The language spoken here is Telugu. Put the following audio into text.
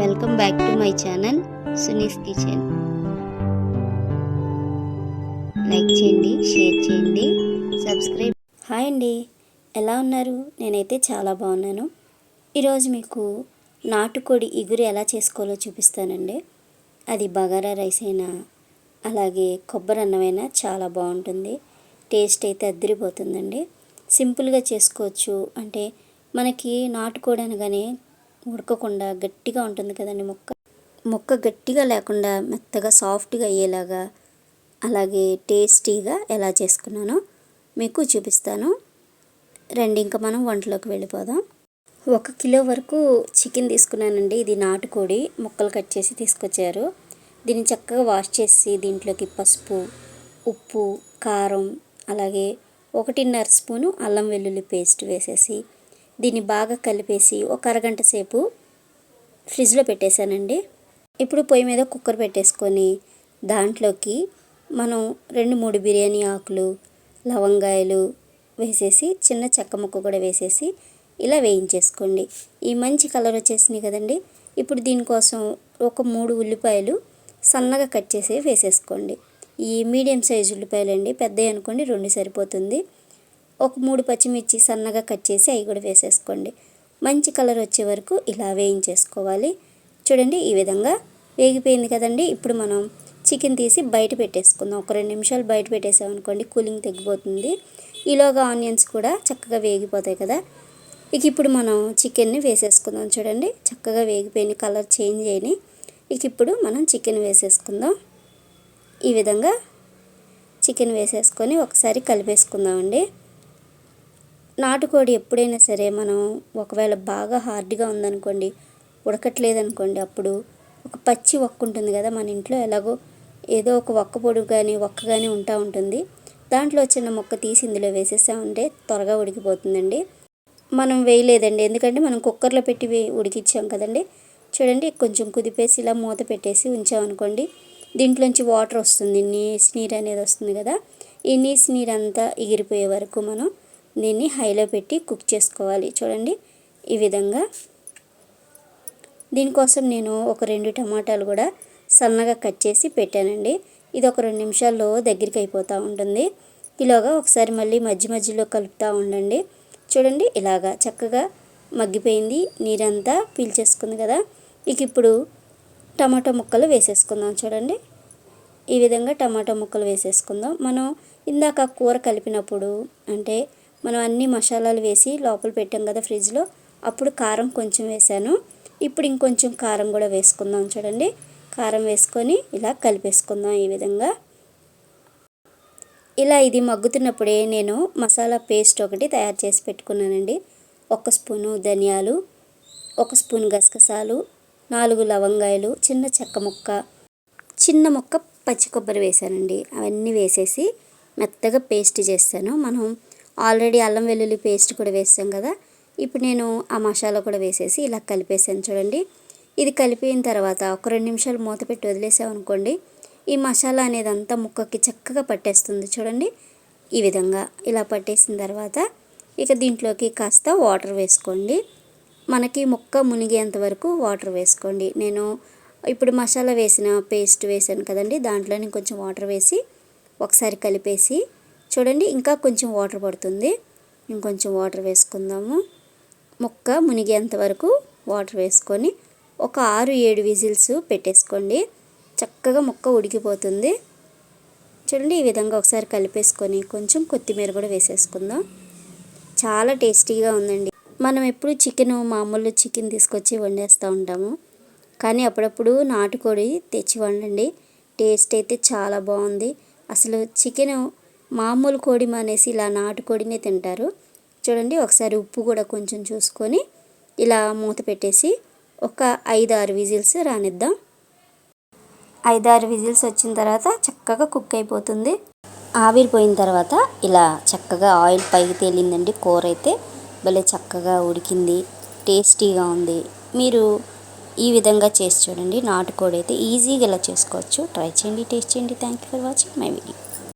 Welcome back to my channel Suni's kitchen like చేయండి షేర్ చేయండి సబ్స్క్రైబ్ హాయ్ అండి ఎలా ఉన్నారు? నేనైతే చాలా బాగున్నాను. ఈరోజు మీకు నాటుకోడి ఇగురు ఎలా చేసుకోవాలో చూపిస్తానండి. అది బగారా రైస్ అయినా అలాగే కొబ్బరి అన్నమైనా చాలా బాగుంటుంది. టేస్ట్ అయితే అద్దరిపోతుందండి. సింపుల్గా చేసుకోవచ్చు. అంటే మనకి నాటుకోడి అనగానే ఉడకకుండా గట్టిగా ఉంటుంది కదండి మొక్క. మొక్క గట్టిగా లేకుండా మెత్తగా సాఫ్ట్గా అయ్యేలాగా అలాగే టేస్టీగా ఎలా చేసుకున్నానో మీకు చూపిస్తాను. రండి ఇంకా మనం వంటలోకి వెళ్ళిపోదాం. ఒక కిలో వరకు చికెన్ తీసుకున్నానండి. ఇది నాటుకోడి ముక్కలు కట్ చేసి తీసుకొచ్చారు. దీన్ని చక్కగా వాష్ చేసి దీంట్లోకి పసుపు ఉప్పు కారం అలాగే ఒకటిన్నర స్పూను అల్లం వెల్లుల్లి పేస్ట్ వేసేసి దీన్ని బాగా కలిపేసి ఒక అరగంట సేపు ఫ్రిడ్జ్లో పెట్టేశానండి. ఇప్పుడు పొయ్యి మీద కుక్కర్ పెట్టేసుకొని దాంట్లోకి మనం రెండు మూడు బిర్యానీ ఆకులు లవంగాయలు వేసేసి చిన్న చెక్క ముక్క కూడా వేసేసి ఇలా వేయించేసుకోండి. ఈ మంచి కలర్ వచ్చేసినాయి కదండి. ఇప్పుడు దీనికోసం ఒక మూడు ఉల్లిపాయలు సన్నగా కట్ చేసి వేసేసుకోండి. ఈ మీడియం సైజు ఉల్లిపాయలు అండి పెద్దవి అనుకోండి రెండు సరిపోతుంది. ఒక మూడు పచ్చిమిర్చి సన్నగా కట్ చేసి అవి కూడా వేసేసుకోండి. మంచి కలర్ వచ్చే వరకు ఇలా వేయించేసుకోవాలి. చూడండి ఈ విధంగా వేగిపోయింది కదండి. ఇప్పుడు మనం చికెన్ తీసి బయట పెట్టేసుకుందాం. ఒక రెండు నిమిషాలు బయట పెట్టేసామనుకోండి కూలింగ్ తగ్గిపోతుంది. ఈలోగా ఆనియన్స్ కూడా చక్కగా వేగిపోతాయి కదా. ఇక ఇప్పుడు మనం చికెన్ని వేసేసుకుందాం చూడండి. చక్కగా వేగిపోయిన కలర్ చేంజ్ అయినాయి. ఇక ఇప్పుడు మనం చికెన్ వేసేసుకుందాం. ఈ విధంగా చికెన్ వేసేసుకొని ఒకసారి కలిపేసుకుందామండి. నాటుకోడి ఎప్పుడైనా సరే మనం ఒకవేళ బాగా హార్డ్గా ఉందనుకోండి ఉడకట్లేదనుకోండి అప్పుడు ఒక పచ్చి ఒక్క ఉంటుంది కదా మన ఇంట్లో ఎలాగో ఏదో ఒక ఒక్క పొడుగు కానీ ఒక్క కానీ ఉంటా ఉంటుంది. దాంట్లో చిన్న మొక్క తీసి ఇందులో వేసేసామంటే త్వరగా ఉడికిపోతుందండి. మనం వేయలేదండి ఎందుకంటే మనం కుక్కర్లో పెట్టి ఉడికిచ్చాం కదండి. చూడండి కొంచెం కుదిపేసి ఇలా మూత పెట్టేసి ఉంచామనుకోండి దీంట్లోంచి వాటర్ వస్తుంది నీస్ నీరు అనేది వస్తుంది కదా. ఈ నీస్ నీరు అంతా ఎగిరిపోయే వరకు మనం దీన్ని హైలో పెట్టి కుక్ చేసుకోవాలి. చూడండి ఈ విధంగా. దీనికోసం నేను ఒక రెండు టమాటాలు కూడా సన్నగా కట్ చేసి పెట్టానండి. ఇది ఒక రెండు నిమిషాల్లో దగ్గరికి అయిపోతూ ఉంటుంది. ఇలాగా ఒకసారి మళ్ళీ మధ్య మధ్యలో కలుపుతూ ఉండండి. చూడండి ఇలాగా చక్కగా మగ్గిపోయింది. నీరంతా పీల్చేసుకుంది కదా. ఇక ఇప్పుడు టమాటో ముక్కలు వేసేసుకుందాం చూడండి. ఈ విధంగా టమాటో ముక్కలు వేసేసుకుందాం. మనం ఇందాక కూర కలిపినప్పుడు అంటే మనం అన్ని మసాలాలు వేసి లోపల పెట్టాం కదా ఫ్రిడ్జ్లో. అప్పుడు కారం కొంచెం వేసాను. ఇప్పుడు ఇంకొంచెం కారం కూడా వేసుకుందాం చూడండి. కారం వేసుకొని ఇలా కలిపేసుకుందాం ఈ విధంగా. ఇలా ఇది మగ్గుతున్నప్పుడే నేను మసాలా పేస్ట్ ఒకటి తయారు చేసి పెట్టుకున్నానండి. ఒక స్పూను ధనియాలు ఒక స్పూన్ గసగసాలు నాలుగు లవంగాయలు చిన్న చెక్క ముక్క చిన్న ముక్క పచ్చి కొబ్బరి వేసానండి. అవన్నీ వేసేసి మెత్తగా పేస్ట్ చేస్తాను. మనం ఆల్రెడీ అల్లం వెల్లుల్లి పేస్ట్ కూడా వేసాం కదా. ఇప్పుడు నేను ఆ మసాలా కూడా వేసేసి ఇలా కలిపేసాను చూడండి. ఇది కలిపిన తర్వాత ఒక రెండు నిమిషాలు మూత పెట్టి వదిలేసామనుకోండి ఈ మసాలా అనేది అంతా ముక్కకి చక్కగా పట్టేస్తుంది చూడండి. ఈ విధంగా ఇలా పట్టేసిన తర్వాత ఇక దీంట్లోకి కాస్త వాటర్ వేసుకోండి. మనకి ముక్క మునిగేంత వరకు వాటర్ వేసుకోండి. నేను ఇప్పుడు మసాలా వేసిన పేస్ట్ వేసాను కదండి దాంట్లోనే కొంచెం వాటర్ వేసి ఒకసారి కలిపేసి చూడండి ఇంకా కొంచెం వాటర్ పడుతుంది. ఇంకొంచెం వాటర్ వేసుకుందాము. ముక్క మునిగేంత వరకు వాటర్ వేసుకొని ఒక ఆరు ఏడు విజిల్స్ పెట్టేసుకోండి. చక్కగా ముక్క ఉడికిపోతుంది. చూడండి ఈ విధంగా ఒకసారి కలిపేసుకొని కొంచెం కొత్తిమీర కూడా వేసేసుకుందాం. చాలా టేస్టీగా ఉందండి. మనం ఎప్పుడు చికెన్ మామూలు చికెన్ తీసుకొచ్చి వండేస్తూ ఉంటాము. కానీ అప్పుడప్పుడు నాటుకోడి తెచ్చి వండండి. టేస్ట్ అయితే చాలా బాగుంది. అసలు చికెన్ మామూలు కోడి మానేసి ఇలా నాటుకోడినే తింటారు. చూడండి ఒకసారి ఉప్పు కూడా కొంచెం చూసుకొని ఇలా మూత పెట్టేసి ఒక ఐదు ఆరు విజిల్స్ రానిద్దాం. ఐదు ఆరు విజిల్స్ వచ్చిన తర్వాత చక్కగా కుక్ అయిపోతుంది. ఆవిరిపోయిన తర్వాత ఇలా చక్కగా ఆయిల్ పైకి తేలిందండి కూర అయితే. భలే చక్కగా ఉడికింది టేస్టీగా ఉంది. మీరు ఈ విధంగా చేసి చూడండి నాటుకోడి అయితే ఈజీగా ఇలా చేసుకోవచ్చు. ట్రై చేయండి టేస్ట్ చేయండి. Thank you for watching my video